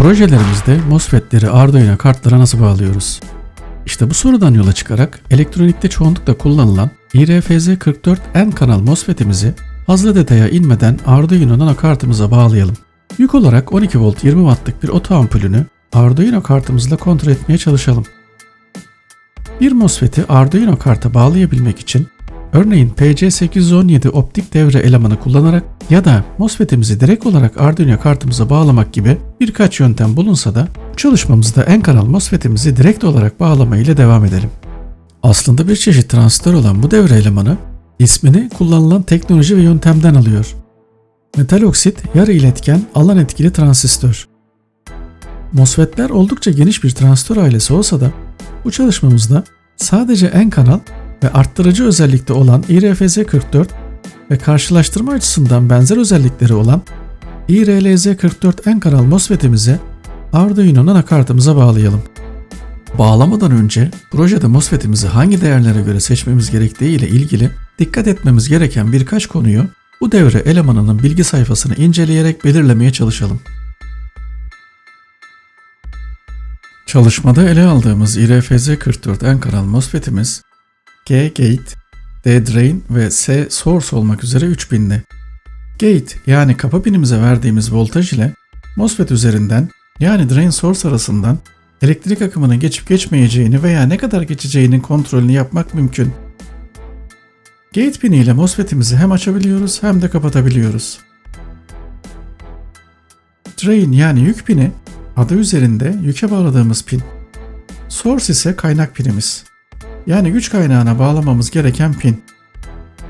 Projelerimizde MOSFET'leri Arduino kartlara nasıl bağlıyoruz? İşte bu sorudan yola çıkarak elektronikte çoğunlukla kullanılan IRFZ44N kanal MOSFET'imizi fazla detaya inmeden Arduino anakartımıza bağlayalım. Yük olarak 12 volt 20 wattlık bir oto ampulünü Arduino kartımızla kontrol etmeye çalışalım. Bir MOSFET'i Arduino karta bağlayabilmek için örneğin PC817 optik devre elemanı kullanarak ya da MOSFET'imizi direkt olarak Arduino kartımıza bağlamak gibi birkaç yöntem bulunsa da çalışmamızda en kanal MOSFET'imizi direkt olarak bağlama ile devam edelim. Aslında bir çeşit transistör olan bu devre elemanı ismini kullanılan teknoloji ve yöntemden alıyor. Metal oksit yarı iletken alan etkili transistör. MOSFET'ler oldukça geniş bir transistör ailesi olsa da bu çalışmamızda sadece en kanal ve arttırıcı özellikte olan IRFZ44 ve karşılaştırma açısından benzer özellikleri olan IRLZ44N kanal MOSFET'imizi Arduino anakartımıza bağlayalım. Bağlamadan önce projede MOSFET'imizi hangi değerlere göre seçmemiz gerektiği ile ilgili dikkat etmemiz gereken birkaç konuyu bu devre elemanının bilgi sayfasını inceleyerek belirlemeye çalışalım. Çalışmada ele aldığımız IRFZ44N kanal MOSFET'imiz G gate, D drain ve S source olmak üzere 3000'li. Gate yani kapı pinimize verdiğimiz voltaj ile MOSFET üzerinden yani drain source arasından elektrik akımının geçip geçmeyeceğini veya ne kadar geçeceğinin kontrolünü yapmak mümkün. Gate pini ile MOSFET'imizi hem açabiliyoruz hem de kapatabiliyoruz. Drain yani yük pini adı üzerinde yüke bağladığımız pin. Source ise kaynak pinimiz. Yani güç kaynağına bağlamamız gereken pin.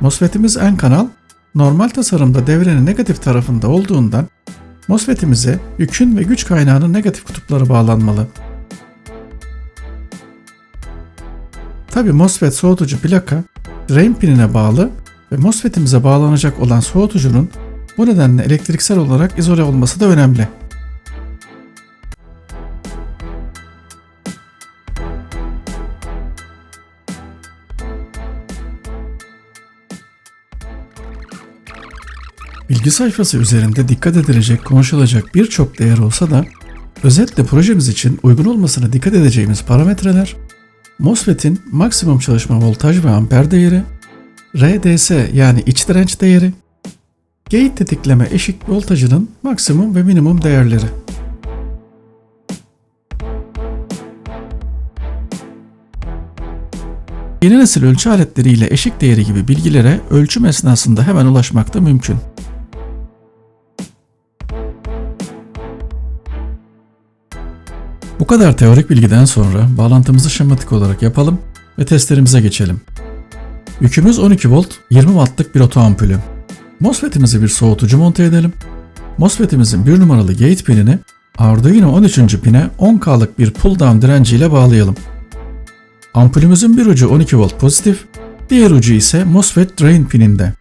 MOSFET'imiz en kanal, normal tasarımda devrenin negatif tarafında olduğundan MOSFET'imize yükün ve güç kaynağının negatif kutupları bağlanmalı. Tabi MOSFET soğutucu plaka drain pinine bağlı ve MOSFET'imize bağlanacak olan soğutucunun bu nedenle elektriksel olarak izole olması da önemli. Bilgi sayfası üzerinde dikkat edilecek, konuşulacak birçok değer olsa da özetle projemiz için uygun olmasına dikkat edeceğimiz parametreler MOSFET'in maksimum çalışma voltaj ve amper değeri, RDS yani iç direnç değeri, gate tetikleme eşik voltajının maksimum ve minimum değerleri. Yeni nesil ölçü aletleriyle eşik değeri gibi bilgilere ölçüm esnasında hemen ulaşmak da mümkün. Kadar teorik bilgiden sonra bağlantımızı şematik olarak yapalım ve testlerimize geçelim. Yükümüz 12 volt 20 wattlık bir oto ampulü. MOSFET'imize bir soğutucu monte edelim. MOSFET'imizin bir numaralı gate pinini Arduino 13. pine 10K'lık bir pull down direnci ile bağlayalım. Ampulümüzün bir ucu 12 volt pozitif, diğer ucu ise MOSFET drain pininde.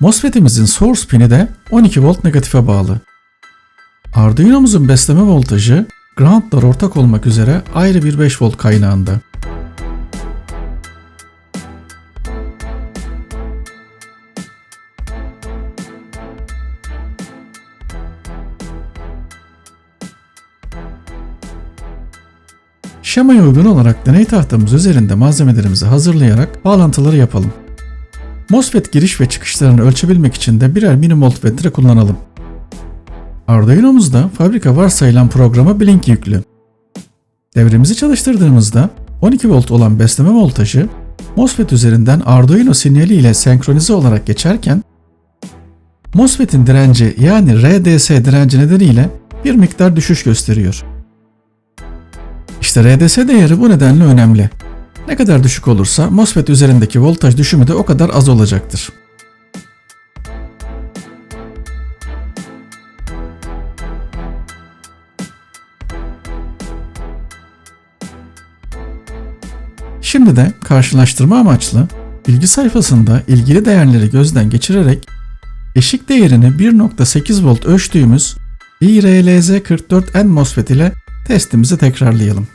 MOSFET'imizin source pini de 12 volt negatife bağlı. Arduino'muzun besleme voltajı groundlar ortak olmak üzere ayrı bir 5 volt kaynağında. Şemaya uygun olarak deney tahtamız üzerinde malzemelerimizi hazırlayarak bağlantıları yapalım. MOSFET giriş ve çıkışlarını ölçebilmek için de birer mini voltmetre kullanalım. Arduino'muzda fabrika varsayılan programa Blink yüklü. Devremizi çalıştırdığımızda 12 volt olan besleme voltajı MOSFET üzerinden Arduino sinyali ile senkronize olarak geçerken MOSFET'in direnci yani RDS direnci nedeniyle bir miktar düşüş gösteriyor. İşte RDS değeri bu nedenle önemli. Ne kadar düşük olursa MOSFET üzerindeki voltaj düşümü de o kadar az olacaktır. Şimdi de karşılaştırma amaçlı bilgi sayfasında ilgili değerleri gözden geçirerek eşik değerini 1.8 volt ölçtüğümüz IRLZ44N MOSFET ile testimizi tekrarlayalım.